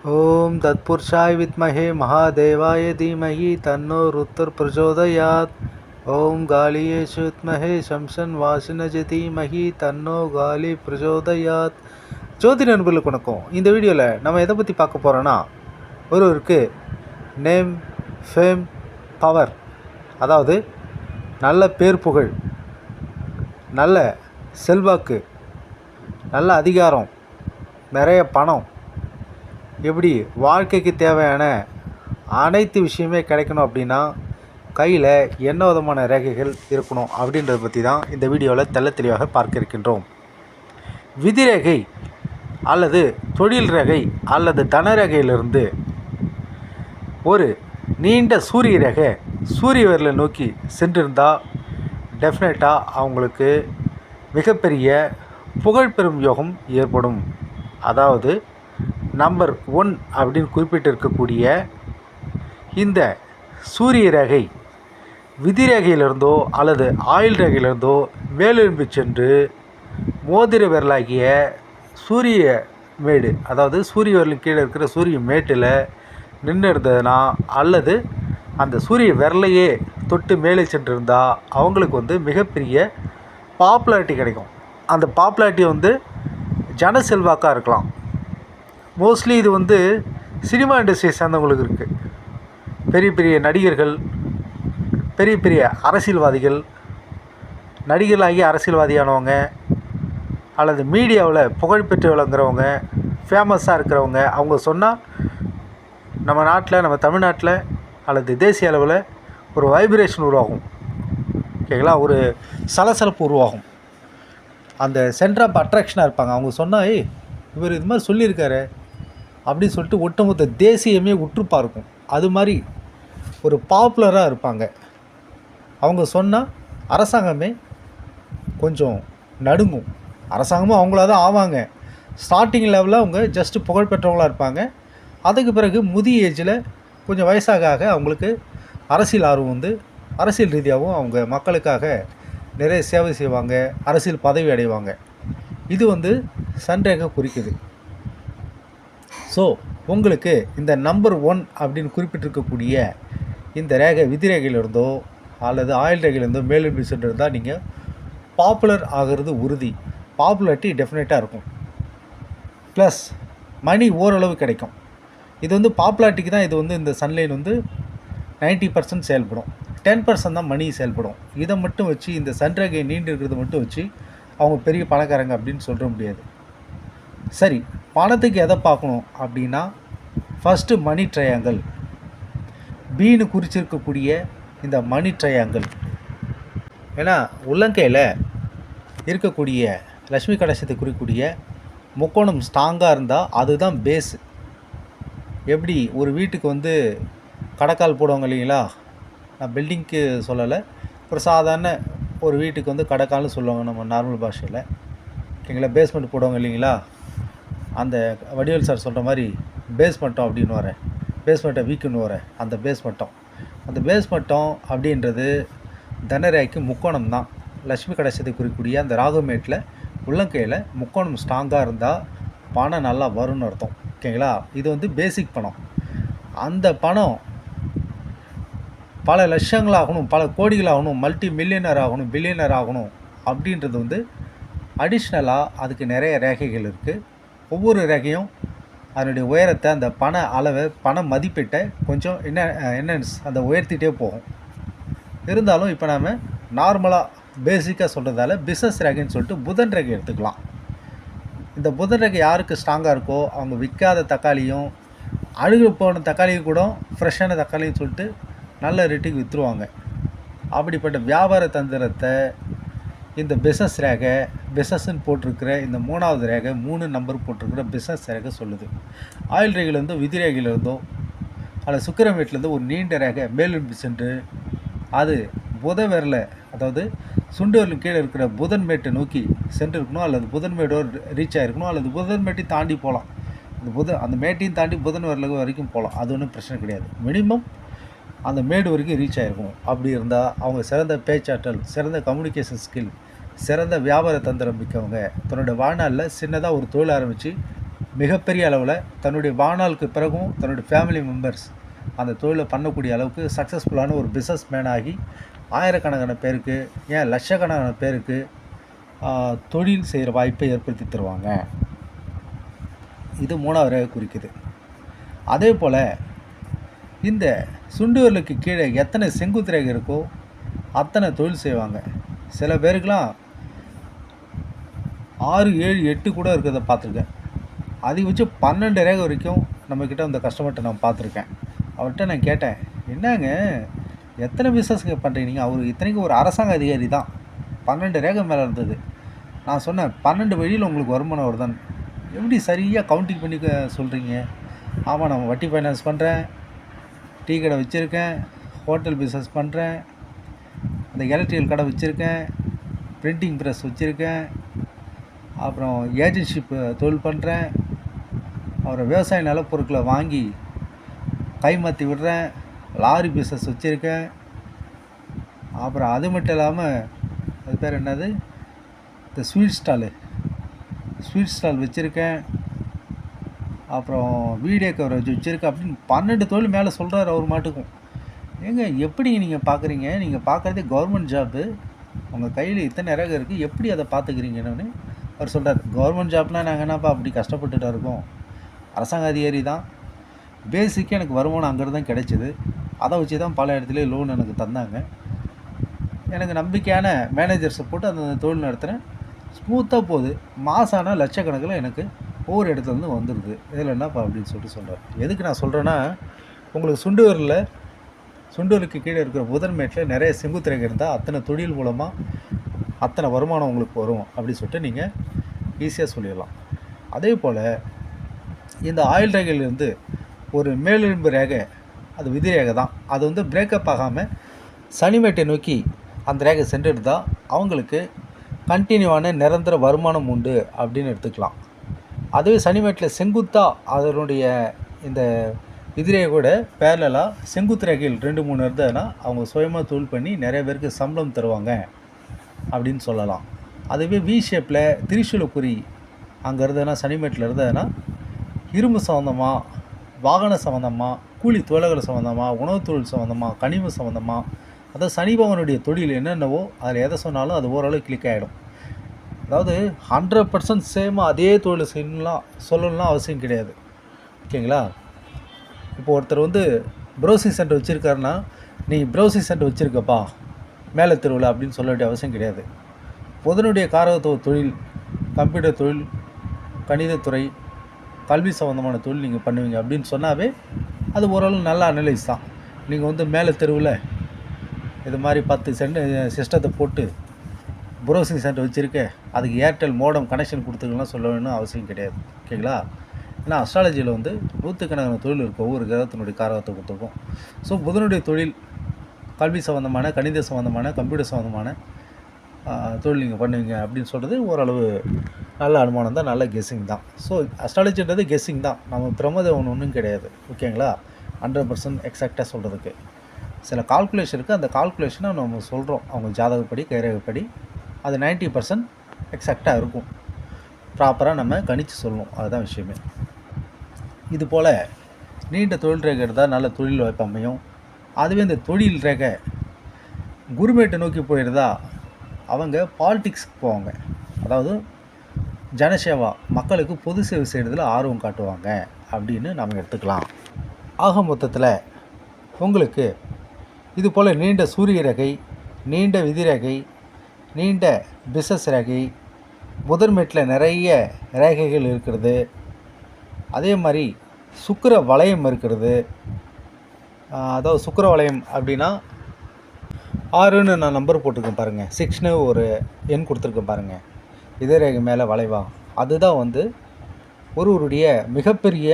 ஓம் தத்புருஷாய் வித்மஹே மகாதேவாய தீமஹி தன்னோ ருத்தர் பிரச்சோதயாத் ஓம் காளியேஷு வித்மஹே சம்சன் வாசினஜ தீமஹி தன்னோ காலி பிரச்சோதயாத் ஜோதி நண்பர்களுக்கு வணக்கம் இந்த வீடியோவில் நம்ம எதை பற்றி பார்க்க போகிறோன்னா ஒருவருக்கு நேம் ஃபேம் பவர் அதாவது நல்ல பேர் புகழ் நல்ல செல்வாக்கு நல்ல அதிகாரம் நிறைய பணம் எப்படி வாழ்க்கைக்கு தேவையான அனைத்து விஷயமே கிடைக்கணும் அப்படின்னா கையில் என்ன விதமான ரேகைகள் இருக்கணும் அப்படின்றத பற்றி தான் இந்த வீடியோவில் தெள்ள தெளிவாக பார்க்க இருக்கின்றோம். விதிரேகை அல்லது தொழில் ரேகை அல்லது தன ரேகையிலிருந்து ஒரு நீண்ட சூரிய ரேகை சூரிய விரலை நோக்கி சென்றிருந்தால் டெஃபினட்டாக அவங்களுக்கு மிகப்பெரிய புகழ்பெறும் யோகம் ஏற்படும். அதாவது நம்பர் ஒன் அப்படின்னு குறிப்பிட்டிருக்கக்கூடிய இந்த சூரிய ரேகை விதிரேகையிலிருந்தோ அல்லது ஆயுள் ரேகையிலிருந்தோ மேலெழும்பி சென்று மோதிர விரலாகிய சூரிய மேடு அதாவது சூரிய விரலுக்கு கீழே இருக்கிற சூரிய மேட்டில் நின்று இருந்ததுன்னா அல்லது அந்த சூரிய விரலையே தொட்டு மேலே சென்றிருந்தால் அவங்களுக்கு வந்து மிகப்பெரிய பாப்புலாரிட்டி கிடைக்கும். அந்த பாப்புலாரிட்டி வந்து ஜன செல்வாக்காக இருக்கலாம். மோஸ்ட்லி இது வந்து சினிமா இண்டஸ்ட்ரியை சேர்ந்தவங்களுக்கு இருக்குது பெரிய பெரிய நடிகர்கள் பெரிய பெரிய அரசியல்வாதிகள் நடிகர்களாகி அரசியல்வாதியானவங்க அல்லது மீடியாவில் புகழ்பெற்று விளங்குறவங்க ஃபேமஸாக இருக்கிறவங்க அவங்க சொன்னால் நம்ம நாட்டில் நம்ம தமிழ்நாட்டில் அல்லது தேசிய அளவில் ஒரு வைப்ரேஷன் உருவாகும். ஓகேங்களா ஒரு சலசலப்பு உருவாகும். அந்த சென்டர் ஆஃப் அட்ராக்ஷனாக இருப்பாங்க. அவங்க சொன்னால் ஏய் இவர் இது மாதிரி சொல்லியிருக்காரு. அப்படின்னு சொல்லிட்டு ஒட்டுமொத்த தேசியமே உற்று பார்க்கும் அது மாதிரி ஒரு பாப்புலராக இருப்பாங்க. அவங்க சொன்னால் அரசாங்கமே கொஞ்சம் நடுங்கும். அரசாங்கமும் அவங்களா தான் ஆவாங்க. ஸ்டார்டிங் லெவலில் அவங்க ஜஸ்ட்டு புகழ்பெற்றவங்களாக இருப்பாங்க. அதுக்கு பிறகு முதிய ஏஜில் கொஞ்சம் வயசாக ஆக அவங்களுக்கு அரசியல் ஆர்வம் வந்து அரசியல் ரீதியாகவும் அவங்க மக்களுக்காக நிறைய சேவை செய்வாங்க. அரசியல் பதவி அடைவாங்க. இது வந்து சன்ரேகை குறிக்குது. ஸோ உங்களுக்கு இந்த நம்பர் ஒன் அப்படின்னு குறிப்பிட்டிருக்கக்கூடிய இந்த ரேகை விதி ரேகையிலிருந்தோ அல்லது ஆயில் ரேகையிலிருந்தோ மேலும் சென்றிருந்தால் நீங்கள் பாப்புலர் ஆகிறது உறுதி. பாப்புலரிட்டி டெஃபினட்டாக இருக்கும். ப்ளஸ் மணி ஓரளவு கிடைக்கும். இது வந்து பாப்புலாரிட்டிக்கு தான் இது வந்து இந்த சன்லைன் வந்து நைன்ட்டி பர்சன்ட் செயல்படும். டென் பர்சன்ட் தான் மணி செயல்படும். இதை மட்டும் வச்சு இந்த சன்ரேகை நீண்டு இருக்கிறத மட்டும் வச்சு அவங்க பெரிய பணக்காரங்க அப்படின்னு சொல்ல முடியாது. சரி பணத்துக்கு எதை பார்க்கணும் அப்படின்னா ஃபஸ்ட்டு மணி ட்ரையாங்கிள் பீனு குறிச்சிருக்கக்கூடிய இந்த மணி ட்ரையாங்கிள் ஏன்னா உள்ளங்கையில் இருக்கக்கூடிய லக்ஷ்மி கடாசத்தை குறிக்கக்கூடிய முக்கோணம் ஸ்ட்ராங்காக இருந்தால் அதுதான் பேஸு எப்படி ஒரு வீட்டுக்கு வந்து கடைக்கால் போடுவாங்க இல்லைங்களா? நான் பில்டிங்க்கு சொல்லலை. ஒரு சாதாரண ஒரு வீட்டுக்கு வந்து கடைக்கால்னு சொல்லுவாங்க நம்ம நார்மல் பாஷையில். ஓகேங்களா பேஸ்மெண்ட் போடுவாங்க இல்லைங்களா? அந்த வடிவேல் சார் சொல்கிற மாதிரி பேஸ் மட்டம் அப்படின்னு வரேன் பேஸ்மெண்ட்டை வீக்குன்னு வரேன் அந்த பேஸ் மட்டம் அந்த பேஸ் மட்டம் அப்படின்றது தனராய்க்கு முக்கோணம் தான் லக்ஷ்மி கடைசத்தை குறிக்கூடிய அந்த ராகுமேட்டில் உள்ளங்கையில் முக்கோணம் ஸ்ட்ராங்காக இருந்தால் பணம் நல்லா வரும்னு அர்த்தம். ஓகேங்களா? இது வந்து பேசிக் பணம். அந்த பணம் பல லட்சங்கள் ஆகணும் பல கோடிகள் ஆகணும் மல்டி மில்லியனர் ஆகணும் பில்லியனர் ஆகணும் அப்படின்றது வந்து அடிஷ்னலாக அதுக்கு நிறைய ரேகைகள் இருக்குது ஒவ்வொரு ரேகையும் அதனுடைய உயரத்தை அந்த பண அளவை பண மதிப்பீட்டை கொஞ்சம் என்ன என்னன்ஸ் அந்த உயர்த்திட்டே போகும். இருந்தாலும் இப்போ நாம் நார்மலாக பேசிக்காக சொல்கிறதால பிஸ்னஸ் ரேகைன்னு சொல்லிட்டு புதன் ரேகை எடுத்துக்கலாம். இந்த புதன் ரேகை யாருக்கு ஸ்ட்ராங்காக இருக்கோ அவங்க விற்காத தக்காளியும் அழுகு போன தக்காளியும் கூட ஃப்ரெஷ்ஷான தக்காளியும் சொல்லிட்டு நல்ல ரேட்டுக்கு விற்றுருவாங்க அப்படிப்பட்ட வியாபார தந்திரத்தை இந்த பிஸ்னஸ் ரேகை பிஸ்னஸ்ன்னு போட்டிருக்கிற இந்த மூணாவது ரேகை மூணு நம்பர் போட்டிருக்கிற பிஸ்னஸ் ரேகை சொல்லுது. ஆயில் ரேகையிலேருந்தோ விதி ரேகையிலேருந்தோ அல்லது சுக்கிரம் வீட்டிலேருந்து ஒரு நீண்ட ரேகை மேலும் சென்று அது புத விரல அதாவது சுண்டு கீழே இருக்கிற புதன் மேட்டை நோக்கி சென்றிருக்கணும் அல்லது புதன் மேடோடு ரீச் ஆகிருக்கணும் அல்லது புதன் மேட்டையும் தாண்டி போகலாம். அந்த புத அந்த மேட்டையும் தாண்டி புதன் வரல வரைக்கும் போகலாம். அது ஒன்றும் பிரச்சனை கிடையாது. மினிமம் அந்த மேடு வரைக்கும் ரீச் ஆகிருக்கும் அப்படி இருந்தால் அவங்க சிறந்த பேச்சாற்றல் சிறந்த கம்யூனிகேஷன் ஸ்கில் சிறந்த வியாபார தந்திரம் மிக்கவங்க தன்னோட வாழ்நாளில் சின்னதாக ஒரு தொழில் ஆரம்பித்து மிகப்பெரிய அளவில் தன்னுடைய வாழ்நாளுக்கு பிறகும் தன்னுடைய ஃபேமிலி மெம்பர்ஸ் அந்த தொழிலை பண்ணக்கூடிய அளவுக்கு சக்ஸஸ்ஃபுல்லான ஒரு பிஸ்னஸ் மேன் ஆகி ஆயிரக்கணக்கான பேருக்கு ஏன் லட்சக்கணக்கான பேருக்கு தொழில் செய்கிற வாய்ப்பை ஏற்படுத்தி தருவாங்க. இது மூணாவது குறிக்குது. அதே போல் இந்த சுண்டுவரலுக்கு கீழே எத்தனை செங்குத்து ரேகை இருக்கோ அத்தனை தொழில் செய்வாங்க. சில பேருக்கெலாம் ஆறு ஏழு எட்டு கூட இருக்கிறத பார்த்துருக்கேன். அதிகபட்சம் பன்னெண்டு ரேகை வரைக்கும் நம்மக்கிட்ட அந்த கஸ்டமர்கிட்ட நான் பார்த்துருக்கேன். அவர்கிட்ட நான் கேட்டேன் என்னங்க எத்தனை பிஸ்னஸ்ங்க பண்ணுறீங்க அவர் இத்தனைக்கும் ஒரு அரசாங்க அதிகாரி தான். பன்னெண்டு ரேகை மேலே இருந்தது. நான் சொன்னேன் பன்னெண்டு வழியில் உங்களுக்கு வருமானம் வருதான் எப்படி சரியாக கவுண்டிங் பண்ணி சொல்கிறீங்க ஆமாம் நான் வட்டி ஃபைனான்ஸ் பண்ணுறேன் டீ கடை வச்சுருக்கேன் ஹோட்டல் பிஸ்னஸ் பண்ணுறேன் அந்த எலக்ட்ரிக்கல் கடை வச்சுருக்கேன் பிரிண்டிங் ப்ரெஸ் வச்சுருக்கேன் அப்புறம் ஏஜென்ஷிப் தொழில் பண்ணுறேன் அப்புறம் விவசாய நிலப்பொருட்களை வாங்கி கைமாற்றி விடுறேன் லாரி பிஸ்னஸ் வச்சுருக்கேன். அப்புறம் அது மட்டும் இல்லாமல் அது பேர் என்னது? இந்த ஸ்வீட் ஸ்டாலு ஸ்வீட் ஸ்டால் வச்சுருக்கேன். அப்புறம் வீடியோ கவரேஜ் வச்சுருக்கு அப்படின்னு பன்னெண்டு தொழில் மேலே சொல்கிறாரு அவர் மாட்டுக்கும். ஏங்க எப்படிங்க நீங்கள் பார்க்குறீங்க நீங்கள் பார்க்குறதே கவர்மெண்ட் ஜாப்பு உங்கள் கையில் இத்தனை இறகு இருக்குது எப்படி அதை பார்த்துக்கிறீங்கன்னு அவர் சொல்கிறார் கவர்மெண்ட் ஜாப்னால் நாங்கள் என்னப்பா அப்படி கஷ்டப்பட்டுட்டா இருக்கோம்? அரசாங்க அதிகாரி தான். பேசிக்காக எனக்கு வருமானம் அங்கே தான் கிடைச்சிது. அதை வச்சு தான் பல இடத்துலேயே லோன் எனக்கு தந்தாங்க. எனக்கு நம்பிக்கையான மேனேஜர்ஸை போட்டு அந்த தொழில் நடத்துகிறேன் ஸ்மூத்தாக போகுது. மாதம் ஆனால் லட்சக்கணக்கில் எனக்கு ஒவ்வொரு இடத்துலேருந்து வந்துடுது. இதில் என்னப்பா அப்படின்னு சொல்லிட்டு சொல்கிறார். எதுக்கு நான் சொல்கிறேன்னா உங்களுக்கு சுண்டுவரில் சுண்டூருக்கு கீழே இருக்கிற புதன்மேட்டில் நிறைய செங்குத்திரைகள் இருந்தால் அத்தனை தொழில் மூலமாக அத்தனை வருமானம் உங்களுக்கு வரும் அப்படின்னு சொல்லிட்டு நீங்கள் ஈஸியாக சொல்லிடலாம். அதே போல் இந்த ஆயில் ரேகையிலிருந்து ஒரு மேலெலும்பு ரேகை அது விதி ரேகை தான். அது வந்து பிரேக்கப் ஆகாமல் சனிமேட்டை நோக்கி அந்த ரேகை சென்றுடுதா அவங்களுக்கு கண்டினியூவான நிரந்தர வருமானம் உண்டு அப்படின்னு எடுத்துக்கலாம். அதுவே சனிமேட்டில் செங்குத்தா அதனுடைய இந்த எதிரே கூட பேரலாக செங்குத்து ரகையில் ரெண்டு மூணு இருந்ததுன்னா அவங்க சுயமாக தொழில் பண்ணி நிறைய பேருக்கு சம்பளம் தருவாங்க அப்படின்னு சொல்லலாம். அதுவே வி ஷேப்பில் திரிசூலக்குறி அங்கே இருந்ததுன்னா சனிமேட்டில் இருந்ததுன்னா இரும்பு சம்மந்தமாக வாகன சம்மந்தமாக கூலி தொழில்கள் சம்மந்தமாக உணவுத் தொழில் சம்மந்தமாக கனிம சம்மந்தமாக அதாவது சனி பகவானுடைய தொழில் என்னென்னவோ அதில் எதை சொன்னாலும் அது ஓரளவு கிளிக் ஆகிடும் அதாவது ஹண்ட்ரட் பர்சன்ட் சேமாக அதே தொழில் செய்யணும்லாம் சொல்லணும்லாம் அவசியம் கிடையாது. ஓகேங்களா? இப்போ ஒருத்தர் வந்து ப்ரௌசிங் சென்டர் வச்சுருக்காருன்னா நீ ப்ரௌசிங் சென்டர் வச்சுருக்கப்பா மேலே தெருவில் அப்படின்னு சொல்ல வேண்டிய அவசியம் கிடையாது. புதனுடைய காரகத்துவ தொழில் கம்ப்யூட்டர் தொழில் கணிதத்துறை கல்வி சம்மந்தமான தொழில் நீங்கள் பண்ணுவீங்க அப்படின்னு சொன்னாவே அது ஓரளவு நல்ல அனலைஸ் தான். நீங்கள் வந்து மேலே தெருவில் இது மாதிரி பத்து சென்ட் சிஸ்டத்தை போட்டு ப்ரௌசிங் சென்டர் வச்சுருக்க அதுக்கு ஏர்டெல் மோடம் கனெக்ஷன் கொடுத்துக்கலாம் சொல்ல வேணும் அவசியம் கிடையாது. ஓகேங்களா? ஏன்னா அஸ்ட்ராலஜியில் வந்து நூற்றுக்கணக்கான தொழில் இருக்கும் ஒவ்வொரு கிரகத்தினுடைய காரகத்தை கொடுத்துருக்கும் ஸோ புதனுடைய தொழில் கல்வி சம்மந்தமான கணித சம்மந்தமான கம்ப்யூட்டர் சம்மந்தமான தொழில் நீங்கள் பண்ணுவீங்க அப்படின்னு சொல்கிறது ஓரளவு நல்ல அனுமானம் தான் நல்ல கெஸ்ஸிங் தான். ஸோ அஸ்ட்ராலஜின்றது கெஸ்ஸிங் தான். நம்ம பிரமதம் ஒன்று ஒன்றும் கிடையாது. ஓகேங்களா? ஹண்ட்ரட் பர்சன்ட் எக்ஸாக்டாக சொல்கிறதுக்கு சில கால்குலேஷன் இருக்குது அந்த கால்குலேஷனை நம்ம சொல்கிறோம் அவங்க ஜாதகப்படி கைரகப்படி அது 90% பர்சன்ட் எக்ஸாக்டாக இருக்கும். ப்ராப்பராக நம்ம கணித்து சொல்லணும். அதுதான் விஷயமே. இது போல் நீண்ட தொழில் ரேகை இருந்தால் நல்ல தொழில் வாய்ப்பு அமையும். அதுவே இந்த தொழில் ரேகை குருமேட்டை நோக்கி போயிருந்தா அவங்க பாலிடிக்ஸ்க்கு போவாங்க. அதாவது ஜனசேவா மக்களுக்கு பொது சேவை செய்கிறதுல ஆர்வம் காட்டுவாங்க அப்படின்னு நம்ம எடுத்துக்கலாம். ஆக மொத்தத்தில் உங்களுக்கு இது போல் நீண்ட சூரிய ரேகை நீண்ட விதி ரேகை நீண்ட பிசஸ் ரேகை முதன்மெட்டில் நிறைய ரேகைகள் இருக்கிறது. அதே மாதிரி சுக்கர வளையம் இருக்கிறது. அதாவது சுக்கர வளையம் அப்படின்னா ஆறுன்னு நான் நம்பர் போட்டிருக்கேன் பாருங்கள் சிக்ஸ்னு ஒரு எண் கொடுத்துருக்கேன் பாருங்கள் இதே ரேகை மேலே வளைவா. அதுதான் வந்து ஒருவருடைய மிகப்பெரிய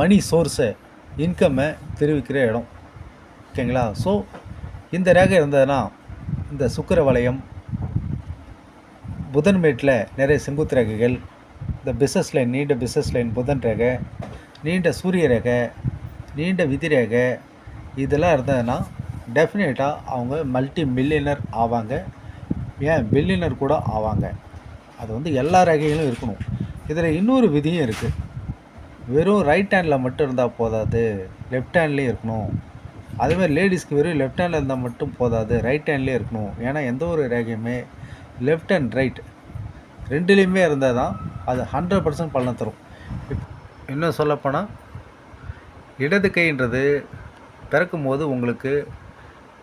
மணி சோர்ஸை இன்கம்மை தெரிவிக்கிற இடம். ஓகேங்களா? ஸோ இந்த ரேகை இருந்ததுன்னா இந்த சுக்கர வளையம் புதன்மேட்டில் நிறைய செங்குத்து ரேகைகள் இந்த பிஸ்னஸ் லைன் நீண்ட பிஸ்னஸ் லைன் புதன் ரேகை நீண்ட சூரிய ரேகை நீண்ட விதி ரேகை இதெல்லாம் இருந்ததுன்னா டெஃபினட்டாக அவங்க மல்டி மில்லியனர் ஆவாங்க. ஏன்? பில்லியனர் கூட ஆவாங்க. அது வந்து எல்லா ரேகைகளும் இருக்கணும். இதில் இன்னொரு விதியும் இருக்குது வெறும் ரைட் ஹேண்டில் மட்டும் இருந்தால் போதாது. லெஃப்ட் ஹேண்ட்லேயும் இருக்கணும். அதேமாதிரி லேடிஸ்க்கு வெறும் லெஃப்ட் ஹேண்டில் இருந்தால் மட்டும் போதாது ரைட் ஹேண்ட்லேயே இருக்கணும். ஏன்னா எந்த ஒரு ரேகையுமே லெஃப்ட் அண்ட் ரைட் ரெண்டுலேயுமே இருந்தால் தான் அது ஹண்ட்ரட் பர்சன்ட் பலன் தரும். இப்- இன்னும் சொல்லப்போனால் இடது கைன்றது பிறக்கும் போது உங்களுக்கு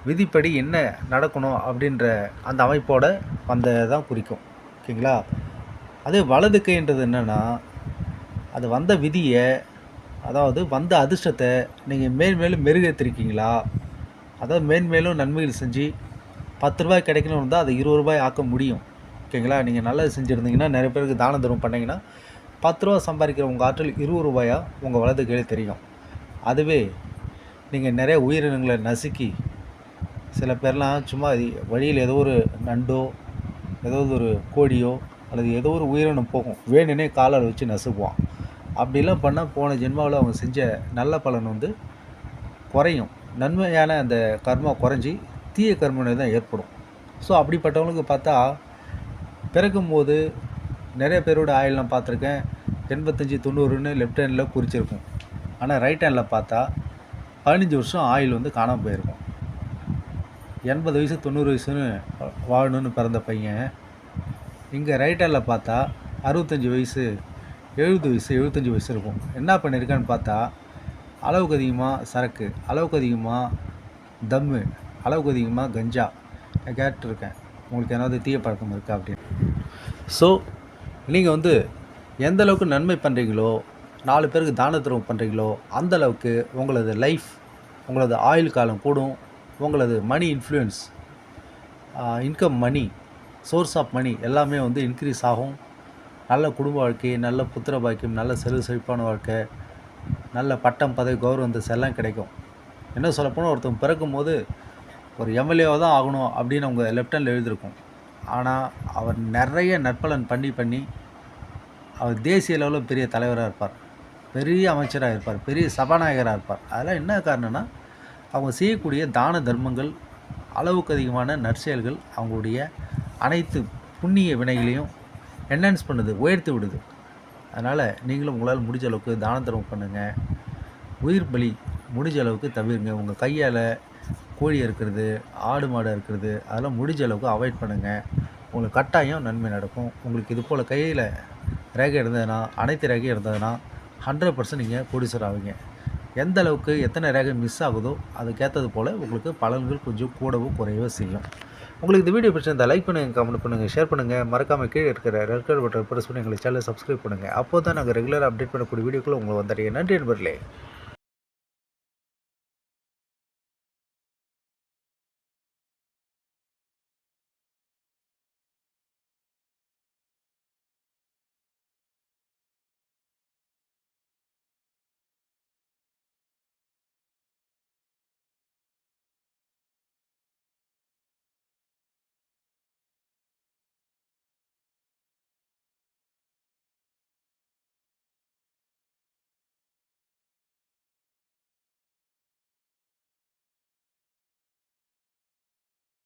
விதிப்படி என்ன நடக்கணும் அப்படின்ற அந்த அமைப்போட வந்ததை தான் குறிக்கும். ஓகேங்களா? அதே வலது கைன்றது என்னென்னா அது வந்த விதியை அதாவது வந்த அதிர்ஷ்டத்தை நீங்கள் மேன்மேலும் மெருகேற்றிருக்கீங்களா அதாவது மேன்மேலும் நன்மைகள் செஞ்சு பத்து ரூபாய் கிடைக்கணும்னு இருந்தால் அதை இருபது ரூபாய் ஆக்க முடியும். ஓகேங்களா? நீங்கள் நல்லது செஞ்சுருந்தீங்கன்னா நிறைய பேருக்கு தான தர்மம் பண்ணிங்கன்னா பத்து ரூபா சம்பாதிக்கிற உங்கள் ஆற்றல் இருபது ரூபாயா உங்கள் வலது கையில் தெரியும். அதுவே நீங்கள் நிறைய உயிரினங்களை நசுக்கி சில பேர்லாம் சும்மா வழியில் ஏதோ ஒரு நண்டோ ஏதோ ஒரு கோழியோ அல்லது ஏதோ ஒரு உயிரினம் போகும். வேணுனே காலால் வச்சு நசுக்குவான். அப்படிலாம் பண்ணால் போன ஜென்மாவில் அவங்க செஞ்ச நல்ல பலன் வந்து குறையும். நன்மையான அந்த கர்மா குறைஞ்சி தீய கர்மனை தான் ஏற்படும். ஸோ அப்படிப்பட்டவங்களுக்கு பார்த்தா பிறக்கும்போது நிறைய பேரோட ஆயில் நான் பார்த்துருக்கேன். எண்பத்தஞ்சு தொண்ணூறுன்னு லெஃப்ட் ஹேண்டில் குறிச்சிருக்கும். ஆனால் ரைட் ஹேண்டில் பார்த்தா பதினஞ்சு வருஷம் ஆயில் வந்து காணாமல் போயிருக்கும். எண்பது வயசு தொண்ணூறு வயசுன்னு வாழணும்னு பிறந்த பையன். இங்கே ரைட் ஹேண்டில் பார்த்தா அறுபத்தஞ்சி வயசு எழுபது வயசு எழுபத்தஞ்சி வயசு இருக்கும். என்ன பண்ணியிருக்கான்னு பார்த்தா அளவுக்கு அதிகமாக சரக்கு அளவுக்கு அதிகமாக தம்மு அளவுக்கு அதிகமாக கஞ்சா நான் உங்களுக்கு ஏதாவது தீய பழக்கம் இருக்கா அப்படின்னு. ஸோ நீங்கள் வந்து எந்த அளவுக்கு நன்மை பண்ணுறீங்களோ நாலு பேருக்கு தான தர்மம் பண்ணுறீங்களோ அந்தளவுக்கு உங்களது லைஃப் உங்களது ஆயுள் காலம் கூடும். உங்களது money influence income money source of money எல்லாமே வந்து இன்க்ரீஸ் ஆகும். நல்ல குடும்ப வாழ்க்கை நல்ல புத்திர பாக்கியம் நல்ல செல்வ செழிப்பான வாழ்க்கை நல்ல பட்டம் பதவி கௌரவம் எல்லாம் கிடைக்கும். என்ன சொல்லப்போனால் ஒருத்தன் பிறக்கும்போது ஒரு எம்எல்ஏவாக தான் ஆகணும் அப்படின்னு அவங்க லெஃப்ட் ஹேண்டில் எழுதியிருக்கும். ஆனால் அவர் நிறைய நற்பலன் பண்ணி பண்ணி அவர் தேசிய லெவலில் பெரிய தலைவராக இருப்பார். பெரிய அமைச்சராக இருப்பார். பெரிய சபாநாயகராக இருப்பார். அதெல்லாம் என்ன காரணம்னா அவங்க செய்யக்கூடிய தான தர்மங்கள் அளவுக்கு அதிகமான நற்செயல்கள் அவங்களுடைய அனைத்து புண்ணிய வினைகளையும் என்ஹான்ஸ் பண்ணுது உயர்த்தி விடுது. அதனால் நீங்களும் உங்களால் முடிஞ்ச அளவுக்கு தான தர்மம் பண்ணுங்கள் உயிர் பலி முடிஞ்ச அளவுக்கு தவிருங்க. உங்கள் கையால் கோழி இருக்கிறது ஆடு மாடு இருக்கிறது அதெல்லாம் முடிஞ்ச அளவுக்கு அவாய்ட் பண்ணுங்கள் உங்களுக்கு கட்டாயம் நன்மை நடக்கும். உங்களுக்கு இது போல் கையில் ரேகை இருந்ததுன்னா அனைத்து ரேகையும் இருந்ததுன்னா ஹண்ட்ரட் பர்சன்ட் நீங்கள் ப்ரொடியூசர் ஆவீங்க. எந்த அளவுக்கு எத்தனை ரேகை மிஸ் ஆகுதோ அதுக்கேற்றது போல் உங்களுக்கு பலன்கள் கொஞ்சம் கூடவோ குறையவோ செய்யும். உங்களுக்கு இந்த வீடியோ பிடிச்சிருந்தால் லைக் பண்ணுங்கள் கமெண்ட் பண்ணுங்கள் ஷேர் பண்ணுங்கள் மறக்காமல் கீழே இருக்கிற ரெட் கலர் பட்டன் ப்ரெஸ் பண்ணி எங்களுக்கு சேனலை சப்ஸ்கிரைப் பண்ணுங்கள் அப்போ தான் நாங்கள் ரெகுலராக அப்டேட் பண்ணக்கூடிய வீடியோக்களை உங்களுக்கு வந்துடுறீங்க நன்றி நண்பர்களே.